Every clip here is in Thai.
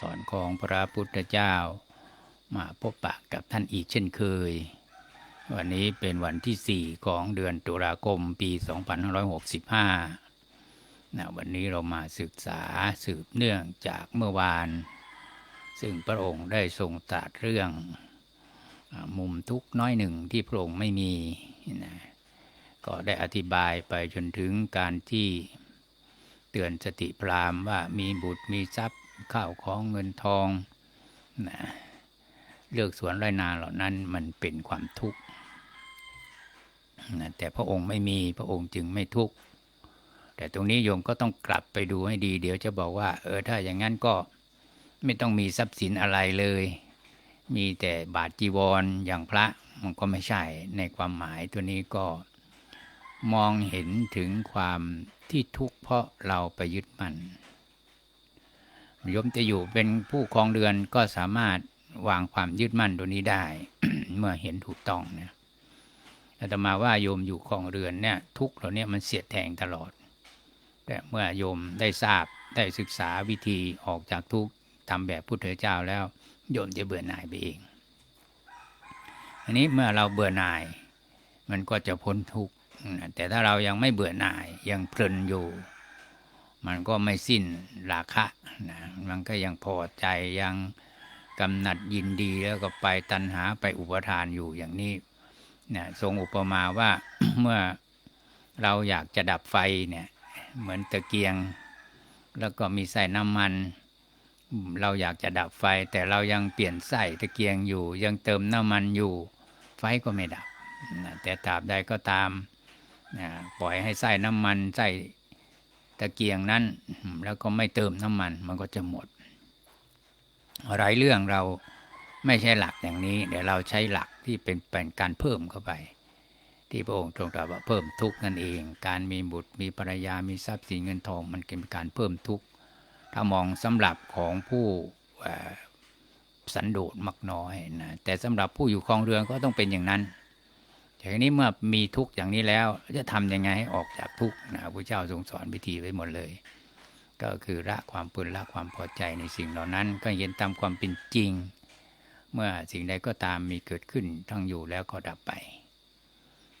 สอนของพระพุทธเจ้า มาพบปะกับท่านอีกเช่นเคย วันนี้เป็นวันที่ 4 ของเดือนตุลาคมปี 2565นะวันนี้เรามาศึกษาสืบเนื่องจากเมื่อวาน ซึ่งพระองค์ได้ทรงตรัสเรื่อง มุมทุกน้อยหนึ่งที่พระองค์ไม่มีนะก็ได้อธิบายไปจนถึงการที่เตือนสติพรามว่ามีบุตรมีทรัพย์ ข้าวของเงินทองนะเลือกสวนไรนาเหล่านั้นมันเป็นความทุกข์นะแต่พระองค์ไม่มีพระองค์จึงไม่ทุกข์แต่ตรงนี้โยมก็ต้องกลับไปดูให้ดี เดี๋ยวจะบอกว่า เออถ้าอย่างนั้นก็ไม่ต้องมีทรัพย์สินอะไรเลย มีแต่บาทจีวรอย่างพระมันก็ไม่ใช่ในความหมายตัวนี้ก็มองเห็นถึงความที่ทุกข์เพราะเราไปยึดมัน โยมจะอยู่เป็นผู้ครองเรือนก็สามารถวางความยึดมั่นตัวนี้ได้ เมื่อเห็นถูกต้องนะอาตมาว่าโยมอยู่ครองเรือนเนี่ยทุกข์เหล่านี้มันเสียดแทงตลอด แต่เมื่อโยมได้ทราบได้ศึกษาวิธีออกจากทุกข์ทำแบบพุทธเจ้าแล้ว โยมจะเบื่อหน่ายไปเอง อันนี้เมื่อเราเบื่อหน่าย มันก็จะพ้นทุกข์นะแต่ถ้าเรายังไม่เบื่อหน่ายยังเพลินอยู่ มันก็ไม่สิ้นราคะนะมันก็ยังพอใจยังกำหนัดยินดีแล้วก็ไปตัณหาไปอุปทานอยู่อย่างนี้นะทรงอุปมาว่าเมื่อเราอยากจะดับไฟเนี่ยเหมือนตะเกียง แล้วก็มีใส่น้ำมัน เราอยากจะดับไฟ แต่เรายังเปลี่ยนใส่ตะเกียงอยู่ ยังเติมน้ำมันอยู่ ไฟก็ไม่ดับนะแต่ตราบใดก็ตามนะปล่อยให้ใส่น้ำมันใส่ ตะเกียงนั้น แล้วก็ไม่เติมน้ำมันมันก็จะหมด หลายเรื่องเราไม่ใช่หลักอย่างนี้ เดี๋ยวเราใช้หลักที่เป็นเป็นการเพิ่มเข้าไป ที่พระองค์ทรงตรัสว่าเพิ่มทุกข์นั่นเอง การมีบุตรมีภรรยามีทรัพย์สินเงินทอง มันเป็นการเพิ่มทุกข์ถ้ามองสำหรับของผู้สันโดษมักน้อยนะแต่สำหรับผู้อยู่คลองเรือนก็ต้องเป็นอย่างนั้น ทีนี้เมื่อมีทุกข์อย่างนี้แล้วจะทำยังไงให้ออกจากทุกข์นะพระเจ้าทรงสอนวิธีไว้หมดเลย ก็คือละความปืนละความพอใจในสิ่งเหล่านั้น ก็เห็นตามความเป็นจริง เมื่อสิ่งใดก็ตามมีเกิดขึ้นทั้งอยู่แล้วก็ดับไป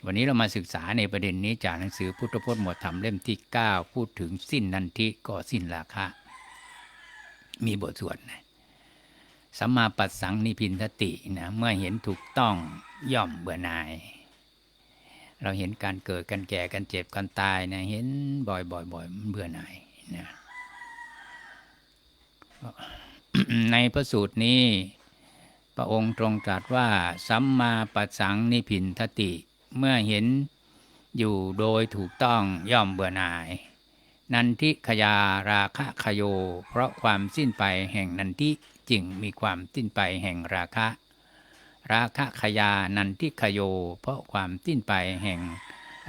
วันนี้เรามาศึกษาในประเด็นนี้จากหนังสือพุทธพจน์หมวดธรรมเล่มที่ 9 พูดถึงสิ้นนันทิก็สิ้นราคะ มีบทสวดนะสัมมาปัสสังนิพินทตินะเมื่อเห็นถูกต้องย่อมเบื่อหน่าย เราเห็นการเกิดการแก่การเจ็บการตายนะเห็นบ่อยๆบ่อยเบื่อหน่ายนะในพระสูตรนี้ พระองค์ตรงตรัสว่า สัมมาปัสสังนิพินทติ เมื่อเห็นอยู่โดยถูกต้องย่อมเบื่อหน่าย นันทิขยาราคะขโย เพราะความสิ้นไปแห่งนันทิจึงมีความสิ้นไปแห่งราคะ ราคะขยานันทิขโย เพราะความสิ้นไปแห่ง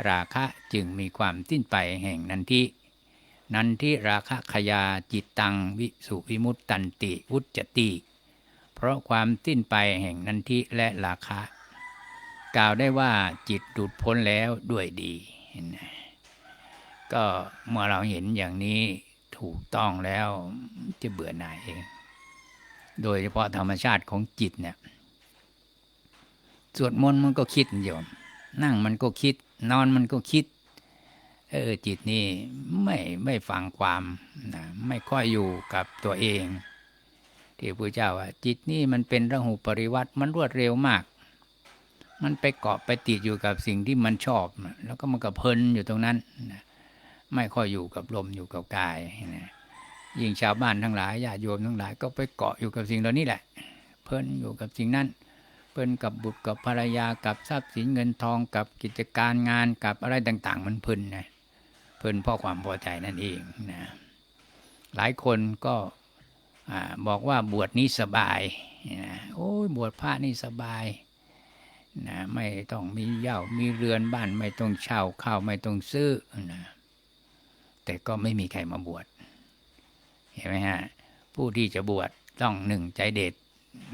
ราคะจึงมีความสิ้นไปแห่งนันทินันทิราคะขยาจิตตังวิสุวิมุตตันติวุจติ เพราะความสิ้นไปแห่งนันทิและราคะ กล่าวได้ว่าจิตดุดพ้นแล้วด้วยดีก็เมื่อเราเห็นอย่างนี้ถูกต้องแล้วจะเบื่อหน่ายเอง โดยเฉพาะธรรมชาติของจิตเนี่ย สวดมนต์มันก็คิดโยมนั่งมันก็คิด นอนมันก็คิด เออจิตนี่ไม่ไม่ฟังความนะไม่ค่อยอยู่กับตัวเอง ที่พระเจ้าว่า จิตนี่มันเป็นระหูปริวัติมันรวดเร็วมาก มันไปเกาะไปติดอยู่กับสิ่งที่มันชอบ แล้วก็มันก็เพลินอยู่ตรงนั้นนะไม่ค่อยอยู่กับลมอยู่กับกายนะยิ่งชาวบ้านทั้งหลายญาติโยมทั้งหลาย ก็ไปเกาะอยู่กับสิ่งเหล่านี้แหละ เพลินอยู่กับสิ่งนั้น เพลินกับบุตรกับภรรยากับทรัพย์สินเงินทองกับกิจการงานกับอะไรต่าง ๆ มันเพลินนะเพลินเพราะความพอใจนั่นเองนะหลายคนก็บอกว่าบวชนี้สบายนะโอ้ยบวชพระนี่สบายนะไม่ต้องมีเย่ามีเรือนบ้านไม่ต้องเช่าข้าวไม่ต้องซื้อนะแต่ก็ไม่มีใครมาบวชเห็นไหมฮะผู้ที่จะบวชต้องหนึ่งใจเด็ด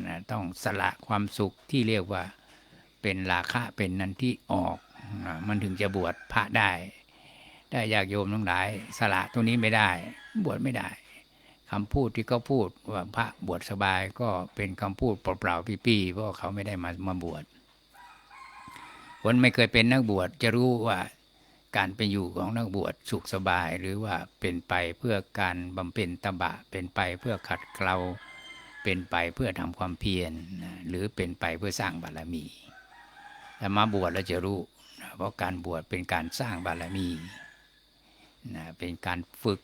นะต้องสละความสุขที่เรียกว่าเป็นราคะเป็นนันที่ออกนะมันถึงจะบวชพระได้ ได้อยากโยมทั้งหลาย สละตรงนี้ไม่ได้ บวชไม่ได้คคำพูดที่เขาพูดว่าพระบวชสบายก็เป็นคำพูดเปล่าๆปี้ๆเพราะเขาไม่ได้มามาบวชคนไม่เคยเป็นนักบวชจะรู้ว่าการเป็นอยู่ของนักบวชสุขสบายหรือว่าเป็นไปเพื่อการบำเพ็ญตบะเป็นไปเพื่อขัดเกลา เป็นไปเพื่อทำความเพียรหรือเป็นไปเพื่อสร้างบารมีแต่มาบวชแล้วจะรู้ เพราะการบวชเป็นการสร้างบารมีเป็นการฝึก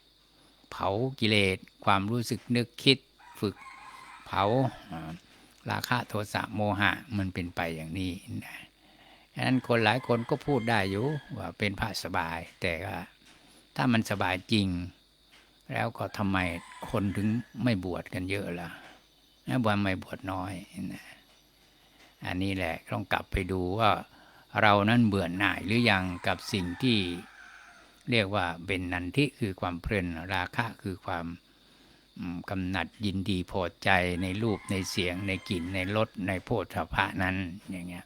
เผากิเลสความรู้สึกนึกคิดฝึกเผาอ่าราคะโทสะโมหะมันเป็นไปอย่างนี้นะฉะนั้นคนหลายคนก็พูดได้อยู่ว่าเป็นพระสบาย แต่ว่าถ้ามันสบายจริง แล้วก็ทำไมคนถึงไม่บวชกันเยอะล่ะ นะบวชไม่บวชน้อยนะอันนี้แหละต้องกลับไปดูว่าเรานั้นเบื่อหน่ายหรือยังกับสิ่งที่เรียกว่าเป็นนันทิคือความเพลินราคะคือความกำหนัดยินดีพอใจในรูปในเสียงในกลิ่นในรสในโพธพะนั้นอย่างเงี้ย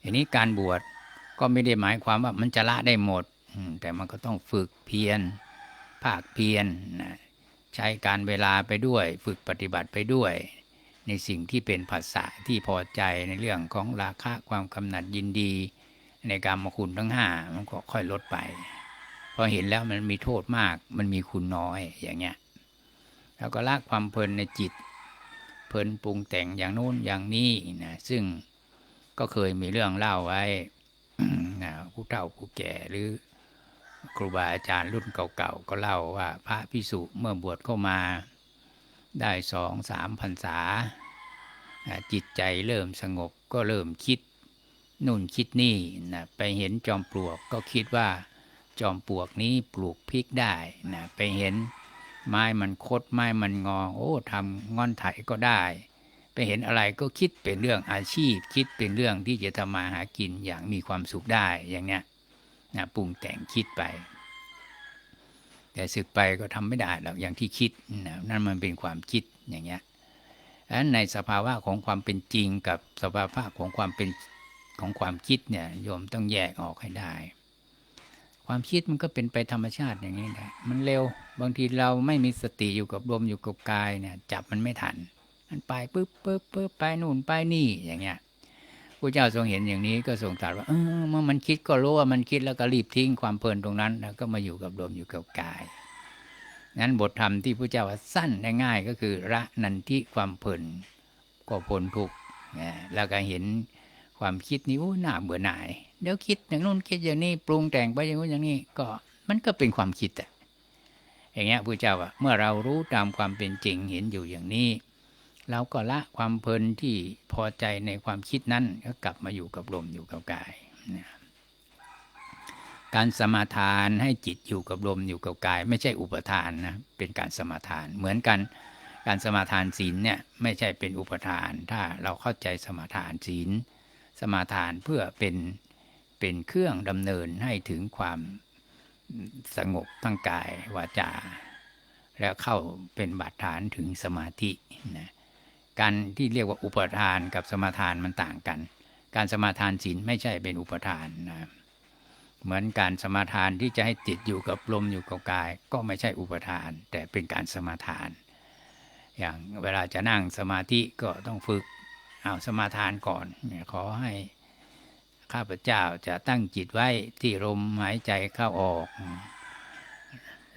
อันนี้การบวชก็ไม่ได้หมายความว่ามันจะละได้หมด แต่มันก็ต้องฝึกเพียรภาคเพียรนะ ใช้การเวลาไปด้วย ฝึกปฏิบัติไปด้วย ในสิ่งที่เป็นภาษาที่พอใจในเรื่องของราคะความกำหนัดยินดี ในการมคุณทั้งห้ามันก็ค่อยลดไปพอเห็นแล้วมันมีโทษมาก มันมีคุณน้อยอย่างเงี้ยแล้วก็ละความเพลินในจิต เพลินปรุงแต่งอย่างโน้นอย่างนี้นะซึ่งก็เคยมีเรื่องเล่าไว้นะผู้เฒ่าผู้แก่หรือ ครูบาอาจารย์รุ่นเก่าๆก็เล่าว่าพระพิสุเมื่อบวชเข้ามาได้สองสามพรรษา จิตใจเริ่มสงบก็เริ่มคิดนู่นคิดนี่นะไปเห็นจอมปลวกก็คิดว่าจอมปลวกนี้ปลูกพริกได้นะไปเห็นไม้มันคดไม้มันงอโอ้ทำงอนไถก็ได้ ไปเห็นอะไรก็คิดเป็นเรื่องอาชีพ คิดเป็นเรื่องที่จะทำมาหากินอย่างมีความสุขได้อย่างเนี้ย นะปรุงแต่งคิดไป แต่ศึกไปก็ทำไม่ได้หรอกอย่างที่คิดนะนั่นมันเป็นความคิดอย่างเงี้ยดันั้นในสภาวะของความเป็นจริงกับสภาวะของความเป็นของความคิดเนี่ยโยมต้องแยกออกให้ได้ ความคิดมันก็เป็นไปธรรมชาติอย่างนี้แหละมันเร็วบางทีเราไม่มีสติอยู่กับลมอยู่กับกายเนี่ยจับมันไม่ทัน มันไปปึ๊บปึ๊บปึ๊บไปนู่นไปนี่อย่างเงี้ย ระเจ้าทรงเห็นอย่างนี้ก็ทรงตรัสว่าเออเมื่อมันคิดก็รู้ว่ามันคิดแล้วก็รีบทิ้งความเพลินตรงนั้นแล้วก็มาอยู่กับลมอยู่กับกายนั้นบทธรรมที่พระเจ้าว่าสั้นได้ง่ายก็คือ ระนันทิความเพลินก็พ้นทุกข์แล้วก็เห็นความคิดนี้โอ้หน้าเบื่อหน่าย เดี๋ยวคิดอย่างนู้นคิดอย่างนี้ปรุงแต่งไปอย่างนู้นอย่างนี้ก็มันก็เป็นความคิดอะอย่างเงี้ยพระเจ้าว่าเมื่อเรารู้ตามความเป็นจริงเห็นอยู่อย่างนี้ เราก็ละความเพลินที่พอใจในความคิดนั้นก็กลับมาอยู่กับลมอยู่กับกาย การสมาทานให้จิตอยู่กับลมอยู่กับกาย ไม่ใช่อุปทานนะเป็นการสมาทาน เหมือนกันการสมาทานศีลเนี่ยไม่ใช่เป็นอุปทาน ถ้าเราเข้าใจสมาทานศีล สมาทานเพื่อเป็นเป็นเครื่องดำเนินให้ถึงความสงบทั้งกายวาจา แล้วเข้าเป็นบาดฐานถึงสมาธินะ การที่เรียกว่าอุปทานกับสมาทานมันต่างกัน การสมาทานศีลไม่ใช่เป็นอุปทานนะเหมือนการสมาทานที่จะให้จิตอยู่กับลมอยู่กับกาย ก็ไม่ใช่อุปทาน แต่เป็นการสมาทาน อย่างเวลาจะนั่งสมาธิก็ต้องฝึกเอาสมาทานก่อนขอให้ข้าพเจ้าจะตั้งจิตไว้ที่ลมหายใจเข้าออก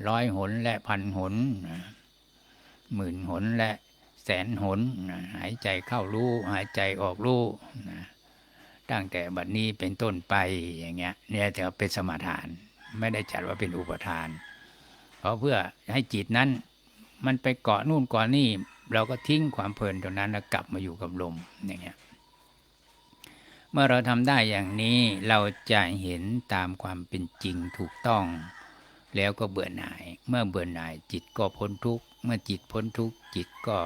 ร้อยหนและพันหนหมื่นหนและ แสนหน หายใจเข้ารู้ หายใจออกรู้ตั้งแต่บัดนี้เป็นต้นไปอย่างเงี้ยเนี่ยจะเป็นสมาทาน ไม่ได้จัดว่าเป็นอุปทาน เพราะเพื่อให้จิตนั้น มันไปเกาะนู่นเกาะนี่เราก็ทิ้งความเพลินตรงนั้นแล้วกลับมาอยู่กับลมอย่างเงี้ยเมื่อเราทำได้อย่างนี้เราจะเห็นตามความเป็นจริงถูกต้อง แล้วก็เบื่อหน่าย เมื่อเบื่อหน่ายจิตก็พ้นทุกข์เมื่อจิตพ้นทุกข์จิตก็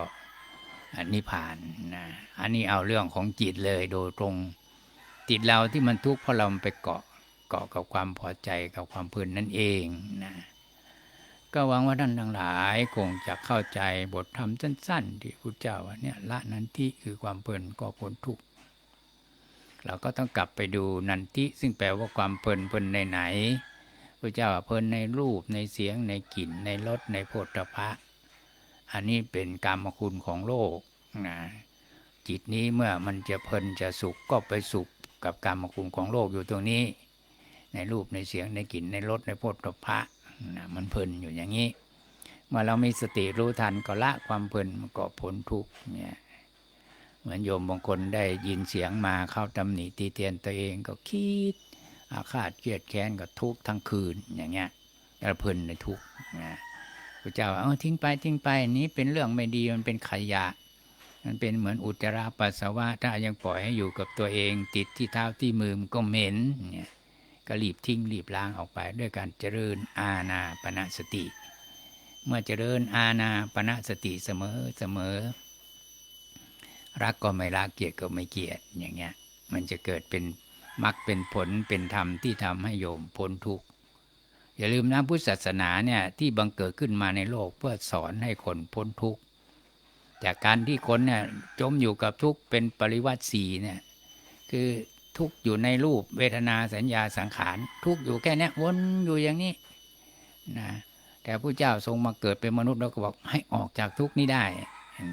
นิพพานนะอันนี้เอาเรื่องของจิตเลยโดยตรงจิตเราที่มันทุกข์เพราะเราไปเกาะเกาะกับความพอใจกับความเพลินนั่นเองนะก็หวังว่าท่านทั้งหลายคงจะเข้าใจบทธรรมสั้น ๆ ที่พุทธเจ้าว่าเนี่ยละนันทิคือความเพลินก็พ้นทุกข์เราก็ต้องกลับไปดูนันทิซึ่งแปลว่าความเพลินเพลินในไหนพระเจ้าว่าเพลินในรูปในเสียงในกลิ่นในรสในโผฏฐัพพะ อันนี้เป็นกรรมคุณของโลกนะจิตนี้เมื่อมันจะเพลินจะสุขก็ไปสุขกับกรรมคุณของโลกอยู่ตรงนี้ ในรูปในเสียงในกลิ่นในรสในโผฏฐัพพะนะมันเพลินอยู่อย่างนี้ เมื่อเรามีสติรู้ทันก็ละความเพลินมันก็พ้นทุกข์เนี่ยเหมือนโยมบางคนได้ยินเสียงมาเข้าตำหนิตีเตียนตัวเองก็คิด อาฆาตเกลียดแค้นก็ทุกข์ทั้งคืนอย่างเงี้ยแล้วเพลินในทุกข์นะ พระเจ้าว่าเอาทิ้งไปทิ้งไปนี้เป็นเรื่องไม่ดีมันเป็นขยะ มันเป็นเหมือนอุจจาระปัสสาวะถ้ายังปล่อยให้อยู่กับตัวเอง ติดที่เท้าที่มือมันก็เหม็นเนี่ยก็รีบทิ้งรีบล้างออกไป ด้วยการเจริญอาณาปณสติ เมื่อเจริญอาณาปณสติเสมอเสมอ รักก็ไม่รักเกลียดก็ไม่เกลียดอย่างเงี้ยมันจะเกิดเป็นมรรคเป็นผลเป็นธรรมที่ทำให้โยมพ้นทุกข์ อย่าลืมนะพุทธศาสนาเนี่ยที่บังเกิดขึ้นมาในโลกเพื่อสอนให้คนพ้นทุกข์จากการที่คนเนี่ยจมอยู่กับทุกข์เป็นปริวัติสีเนี่ยคือทุกข์อยู่ในรูปเวทนาสัญญาสังขาร ทุกข์อยู่แค่นี้วนอยู่อย่างนี้นะแต่พระเจ้าทรงมาเกิดเป็นมนุษย์แล้วก็บอกให้ออกจากทุกข์นี้ได้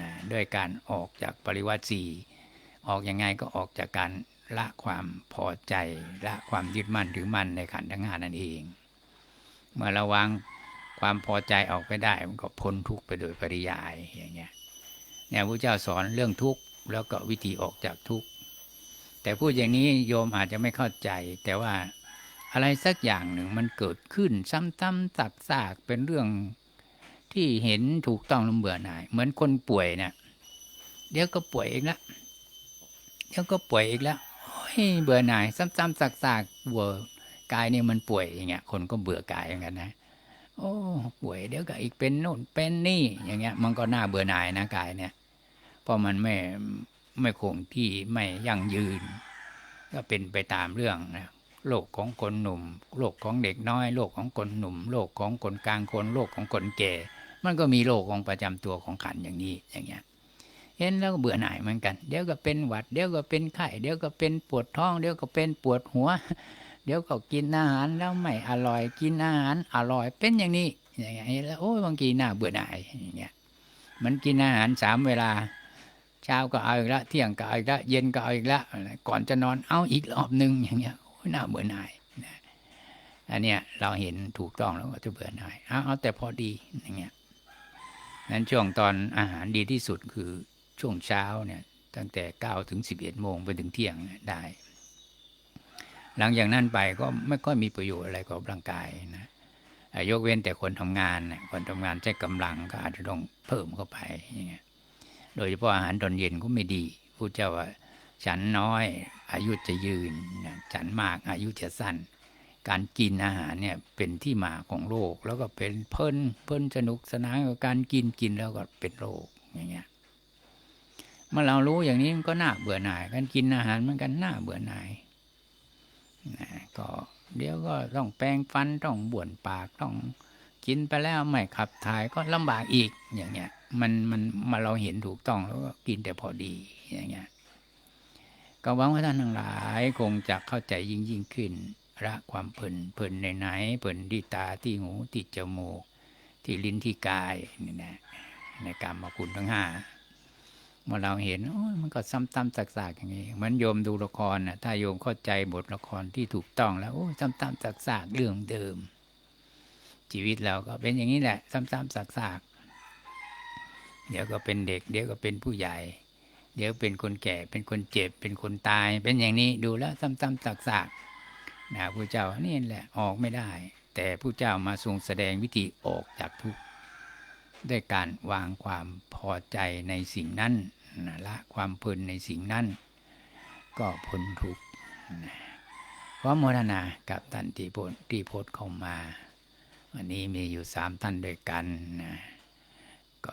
นะด้วยการออกจากปริวัติสีออกอยังไงก็ออกจากการละความพอใจละความยึดมั่นถือมั่นในขันธ์ทั้งห้านั่นเอง เมื่อราวางความพอใจออกไปได้ มันก็พ้นทุกข์ไปโดยปริยายอย่างเงี้ยเนี่ยพระเจ้าสอนเรื่องทุกข์แล้วก็วิธีออกจากทุกข์แต่พูดอย่างนี้โยมอาจจะไม่เข้าใจ แต่ว่าอะไรสักอย่างหนึ่งมันเกิดขึ้น ซ้ำๆซากๆเป็นเรื่องที่เห็นถูกต้องลำเบื่อหน่าย เหมือนคนป่วยเนี่ยเดี๋ยวก็ป่วยอีกแล้วเดี๋ยวก็ป่วยอีกแล้วโอ้ยเบื่อหน่าย ซ้ำๆซากๆเวอร์ กายนี่มันป่วยอย่างเงี้ย คนก็เบื่อกายอย่างนั้นนะ โอ้ป่วยเดี๋ยวก็อีกเป็นโน่นเป็นนี่ อย่างเงี้ย มันก็น่าเบื่อหน่ายนะกายเนี่ย เพราะมันไม่ไม่คงที่ไม่ยั่งยืน ก็เป็นไปตามเรื่องนะโลกของคนหนุ่ม โลกของเด็กน้อย โลกของคนหนุ่ม โลกของคนกลางคน โลกของคนแก่ มันก็มีโลกของประจำตัวของขันอย่างนี้อย่างเงี้ยเห็นแล้วก็เบื่อหน่ายเหมือนกัน เดี๋ยวก็เป็นหวัด เดี๋ยวก็เป็นไข้ เดี๋ยวก็เป็นปวดท้อง เดี๋ยวก็เป็นปวดหัว เดี๋ยวก็กินอาหารแล้วไม่อร่อยกินอาหารอร่อยเป็นอย่างนี้อย่างเงี้ยแล้วโอ้ยบางทีน่าเบื่อหน่ายอย่างเงี้ยมันกินอาหารสามเวลา เช้าก็เอาอีกล้วเที่ยงก็เอาอีกล้วเย็นก็เอาอีกล้วก่อนจะนอนเอาอีกรอบหนึ่งอย่างเงี้ยโอ้ยน่าเบื่อหน่ายอันเนี้ยเราเห็นถูกต้องแล้วก็จะเบื่อหน่ายเอาเอาแต่พอดีอย่างเงี้ยนั้นช่วงตอนอาหารดีที่สุดคือช่วงเช้าเนี่ยตั้งแต่เก้าถึงสิบเอ็ดโมงไปถึงเที่ยงได้ หลังจากนั้นไปก็ไม่ค่อยมีประโยชน์อะไรกับร่างกายนะยกเว้นแต่คนทำงานนะคนทำงานใช้กำลังก็อาจจะต้องเพิ่มเข้าไปอย่างเงี้ยโดยเฉพาะอาหารตอนเย็นก็ไม่ดีพูดเจ้าว่าฉันน้อยอายุจะยืนฉันมากอายุจะสั้น การกินอาหารเนี่ยเป็นที่มาของโรคแล้วก็เป็นเพลินเพลินสนุกสนานกับการกินกินแล้วก็เป็นโรคอย่างเงี้ยเมื่อเรารู้อย่างนี้มันก็น่าเบื่อหน่าย การกินอาหารมันกันน่าเบื่อหน่าย นะก็เดี๋ยวก็ต้องแปรงฟันต้องบ้วนปากต้องกินไปแล้วไม่ขับถ่ายก็ลำบากอีกอย่างเงี้ยมันมันมาเราเห็นถูกต้องแล้วก็กินแต่พอดีอย่างเงี้ยก็หวังว่าท่านทั้งหลายคงจะเข้าใจยิ่งยิ่งขึ้นละความเพลินเพลินในไหนเพลินที่ตาที่หูที่จมูก ที่ลิ้นที่กายนี่นะในกรรมคุณทั้งห้า เมื่อเราเห็นมันก็ซ้ำๆซากๆอย่างนี้เหมือนโยมดูละครนะถ้าโยมเข้าใจบทละครที่ถูกต้องแล้วโอ้ซ้ำๆซากๆเรื่องเดิม ชีวิตเราก็เป็นอย่างนี้แหละ ซ้ำๆซากๆเดี๋ยวก็เป็นเด็ก เดี๋ยวก็เป็นผู้ใหญ่ เดี๋ยวเป็นคนแก่เป็นคนเจ็บ เป็นคนตาย เป็นอย่างนี้ดูแล้วซ้ำๆซากๆนะพระเจ้านี่แหละออกไม่ได้ แต่พระเจ้ามาทรงแสดงวิธีออกจากทุกข์ด้วยการวางความพอใจในสิ่งนั้น ละความเพลินในสิ่งนั้น ก็พ้นทุกข์นะขอโมทนากับท่านที่โพสที่โพสเข้ามาวันนี้มีอยู่สามท่านด้วยกันนะก็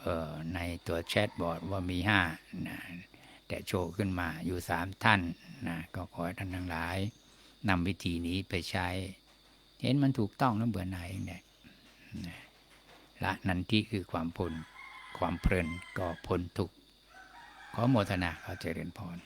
ในตัวแชทบอร์ดว่ามีห้านะแต่โชว์ขึ้นมาอยู่สามท่านนะก็ขอให้ท่านทั้งหลายนำวิธีนี้ไปใช้ เห็นมันถูกต้องแล้วเบื่อหน่ายเองเนี่ยนะละนันที่คือความพ้นความเพลินก็พ้นทุกข์ ขอโมทนาขอเจริญพร